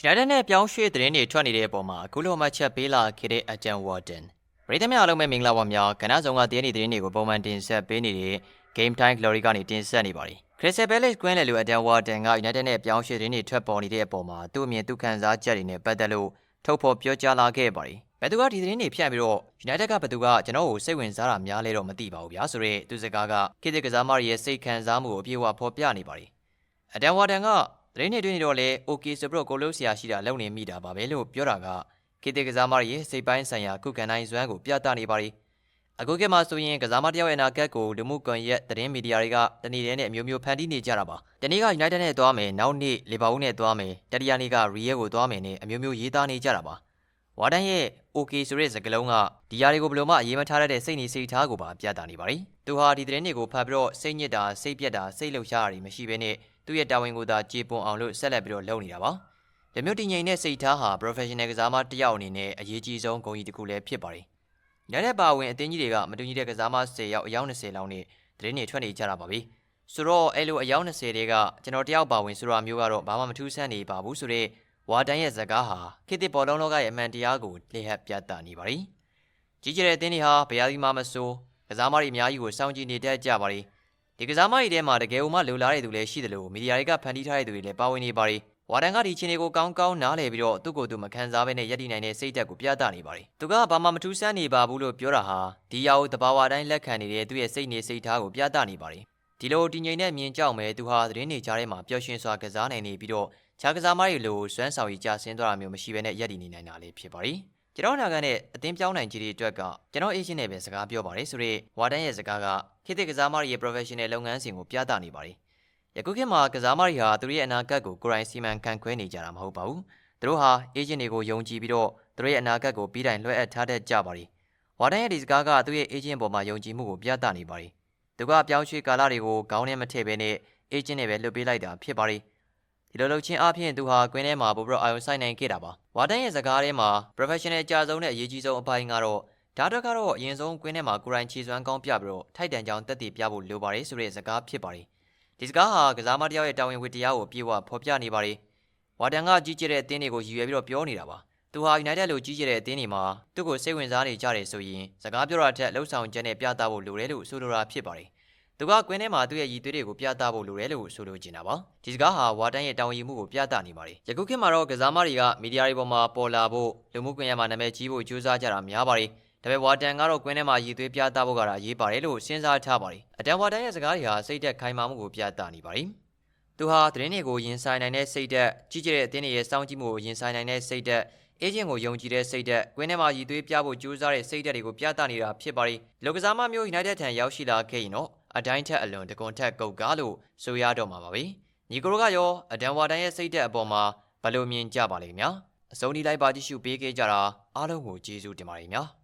ရှနိုက်ဒါနဲ့ပြောင်းရွှေ့သတင်းတွေထွက်နေတဲ့အပေါ်မှာအခုလိုမှတ်ချက်ပေးလာခဲ့တဲ့အဂျန်ဝါတန်ပရိသတ်များအားလုံးပဲမင်္ဂလာပါများကဏ္ဍဆောင်ကသတင်းတွေသတင်းတွေကိုပုံမှန်တင်ဆက်ပေးနေတဲ့ Game Time Glory ကနေတင်ဆက်နေပါတယ် Crystal Palace ကွင်းလေလိုအဂျန်ဝါတန်က United နဲ့ပြောင်းရွှေ့သတင်းတွေထွက်ပေါ်နေတဲ့အပေါ်မှာသူ့အမြင်သူ့ခံစားချက်တွေနဲ့ပတ်သက်လို့ထုတ်ဖော်ပြောကြားလာခဲ့ပါတယ်ဘယ်သူကဒီသတင်းတွေဖြန့်ပြီးတော့ United ကဘယ်သူကကျွန်တော်ကိုစိတ်ဝင်စားတာများလဲတော့မသိပါဘူးဗျာဆိုတော့သူစကားကခေတ်သစ်ကစားမတွေရဲ့စိတ်ခံစားမှုကိုအပြည့်အဝဖော်ပြနေပါတယ်အတန်ဝါတန်က သတင်းတွေတွေ့နေတော့လေ okay ဆိုပြီးတော့ကိုလို့ဆရာရှိတာလုံနေမိတာပါပဲလို့ပြောတာကခေတ်သစ်ကစားမတွေရဲ့စိတ်ပိုင်းဆိုင်ရာကုကန်တိုင်းဇွမ်းကိုပြသနေပါတယ်အခုကမှဆိုရင်ကစားမတယောက်ရဲ့အနာဂတ်ကိုလူမှုကွန်ရက်သတင်းမီဒီယာတွေကတနေ့တည်းနဲ့အမျိုးမျိုးဖန်တီးနေကြတာပါ။တနေ့က United နဲ့သွားမယ်၊နောက်နေ့လီဗာပူးနဲ့သွားမယ်၊တတိယနေ့က Real ကိုသွားမယ်နဲ့အမျိုးမျိုးရေးသားနေကြတာပါ။ ဝါဒန်ရဲ့ OK ဆိုတဲ့စကားလုံးကဒီຢာတွေကိုဘယ်လိုမှအရေးမထားတတ်တဲ့စိတ်နေစိတ်ထားကိုပါပြသနေပါတယ်။သူဟာဒီသတင်းတွေကိုဖတ်ပြီးတော့စိတ်ညစ်တာ၊စိတ်ပြက်တာ၊စိတ်လှုပ်ရှားတာတွေမရှိဘဲနဲ့သူ့ရဲ့တာဝန်ကိုသာကြေပွန်အောင်လို့ဆက်လက်ပြီးတော့လုပ်နေတာပါ။ဒီမျိုးတည်ငြိမ်တဲ့စိတ်ထားဟာ professional ကစားမတစ်ယောက်အနေနဲ့အရေးကြီးဆုံးဂုဏ်ကြီးတစ်ခုလည်းဖြစ်ပါတယ်။ညတဲ့ပါဝင်အသင်းကြီးတွေကမတူညီတဲ့ကစားမ10ယောက်အယောက်20လောက်နဲ့သတင်းတွေထွက်နေကြတာပါပဲဆိုတော့အဲ့လိုအယောက်20တွေကကျွန်တော်တယောက်ပါဝင်ဆိုတာမျိုးကတော့ဘာမှမထူးဆန်းနေပါဘူးဆိုတော့ ဝါတန်ရဲ့ဇကားဟာခေတ်သစ်ပေါ်လုံးလောကရဲ့အမှန်တရားကိုလျှက်ပြသနေပါရီကြီးကျယ်တဲ့အသင်းတွေဟာဘရားသီးမမဆိုးကစားမတွေအများကြီးကိုစောင့်ကြည့်နေတတ်ကြပါရီဒီကစားမတွေထဲမှာတကယ်ဦးမလူလာတဲ့သူလည်းရှိတယ်လို့မီဒီယာတွေကဖန်တီးထားတဲ့သူတွေလည်းပါဝင်နေပါရီဝါဒန်ကဒီချင်းတွေကိုကောင်းကောင်းနားလည်ပြီးတော့သူ့ကိုယ်သူမခံစားဘဲနဲ့ယက်တည်နိုင်တဲ့စိတ်ဓာတ်ကိုပြသနေပါတယ်။သူကဘာမှမထူးဆန်းနေပါဘူးလို့ပြောတာဟာဒီရာဟုတဘာဝတိုင်းလက်ခံနေတဲ့သူ့ရဲ့စိတ်နေစိတ်ထားကိုပြသနေပါတယ်။ဒီလိုတည်ငြိမ်တဲ့မြင်ကြောက်မဲ့သူဟာသတင်းတွေကြားထဲမှာပျော်ရွှင်စွာကစားနိုင်နေပြီးတော့ ခြားကစားမတွေလိုစွမ်းဆောင်ရည်ကြဆင်းသွားတာမျိုးမရှိဘဲနဲ့ရက်တည်နေနိုင်တာလေးဖြစ်ပါတယ်။ကျွန်တော်နာခံတဲ့အသင်းပြောင်းနိုင်ကြီးတွေအတွက်ကကျွန်တော်အေးရှင်းနဲ့ပဲစကားပြောပါတယ်ဆိုတော့ဝါတန်းရဲ့စကားကခေတ်သစ်ကစားမတွေရဲ့ professional လုပ်ငန်းစဉ်ကိုပြသနေပါတယ်။ယခုခေတ်မှာကစားမတွေဟာသူတို့ရဲ့အနာဂတ်ကိုကိုယ်တိုင်စီမံခန့်ခွဲနေကြတာမဟုတ်ပါဘူး။သူတို့ဟာအေးရှင်းတွေကိုယုံကြည်ပြီးတော့သူတို့ရဲ့အနာဂတ်ကိုပြီးတိုင်လွှဲအပ်ထားတတ်ကြပါတယ်။ဝါတန်းရဲ့ဒီစကားကသူ့ရဲ့အေးရှင်းပေါ်မှာယုံကြည်မှုကိုပြသနေပါတယ်။သူကပြောင်းရွှေ့ကာလတွေကိုခေါင်းထဲမထည့်ဘဲနဲ့အေးရှင်းတွေပဲလွတ်ပေးလိုက်တာဖြစ်ပါတယ်။ ဒီလိုလုပ်ချင်းအပြင်သူဟာကွင်းထဲမှာပိုပြီးတော့အာရုံစိုက်နိုင်ခဲ့တာပါ။ဝါဒန်ရဲ့စကားထဲမှာ professional အကြဆုံးနဲ့အရေးကြီးဆုံးအပိုင်းကတော့ဒါတော့ကတော့အရင်ဆုံးကွင်းထဲမှာကိုယ်တိုင်ခြေစွမ်းကောင်းပြပြီးတော့ထိုက်တန်ကြောင်တက်တည်ပြဖို့လိုပါတယ်ဆိုတဲ့စကားဖြစ်ပါ ರಿ။ ဒီစကားဟာကစားမတစ်ယောက်ရဲ့တာဝန်ဝတ္တရားကိုအပြည့်အဝဖော်ပြနေပါ रे ။ဝါတန်ကကြီးကျယ်တဲ့အသင်းတွေကိုရည်ရွယ်ပြီးတော့ပြောနေတာပါ။သူဟာ United လိုကြီးကျယ်တဲ့အသင်းတွေမှာသူ့ကိုစိတ်ဝင်စားနေကြတယ်ဆိုရင်စကားပြောတာထက်လှုပ်ဆောင်ချက်နဲ့ပြသဖို့လိုတယ်လို့ဆိုလိုတာဖြစ်ပါ रे ။ သူကကွင်းထဲမှာသူ့ရဲ့ရည်သွေးတွေကိုပြသဖို့လိုတယ်လို့ဆိုလိုချင်တာပါဒီစကားဟာဝါတန်းရဲ့တောင်းယူမှုကိုပြသနေပါတယ်ယခုခေတ်မှာတော့ကစားမတွေကမီဒီယာတွေပေါ်မှာပေါ်လာဖို့လူမှုကွန်ရက်မှာနာမည်ကြီးဖို့ကြိုးစားကြတာများပါတယ်ဒါပေမဲ့ဝါတန်ကတော့ကွင်းထဲမှာရည်သွေးပြသဖို့ကတော့အရေးပါတယ်လို့စဉ်းစားထားပါတယ်အတန်ဝါတန်ရဲ့စကားတွေဟာစိတ်သက်ခိုင်မာမှုကိုပြသနေပါတယ်သူဟာသတင်းတွေကိုရင်ဆိုင်နိုင်တဲ့စိတ်သက်ကြီးကျယ်တဲ့အသင်းတွေရဲ့စောင့်ကြည့်မှုကိုရင်ဆိုင်နိုင်တဲ့စိတ်သက်အေဂျင့်ကိုယုံကြည်တဲ့စိတ်ဓာတ်၊ကွင်းထဲမှာရည်သွေးပြဖို့ကြိုးစားတဲ့စိတ်ဓာတ်တွေကိုပြသနေတာဖြစ်ပါတယ်။လောကစားမမျိုး United ထံရောက်ရှိလာခဲ့ရင်တော့ အတိုင်းထက်အလွန်တကွန်ထက်ကုတ်ကားလို့ဆိုရတော့မှာပါပဲ။ညီကိုတို့ကရောအတန်ဝါတန်ရဲ့စိတ်ဓာတ်အပေါ်မှာဘယ်လိုမြင်ကြပါလဲခင်ဗျာ။အစုံဒီလိုက်ပါကြည့်ရှုပေးခဲ့ကြတာအားလုံးကိုကျေးဇူးတင်ပါတယ်ခင်ဗျာ။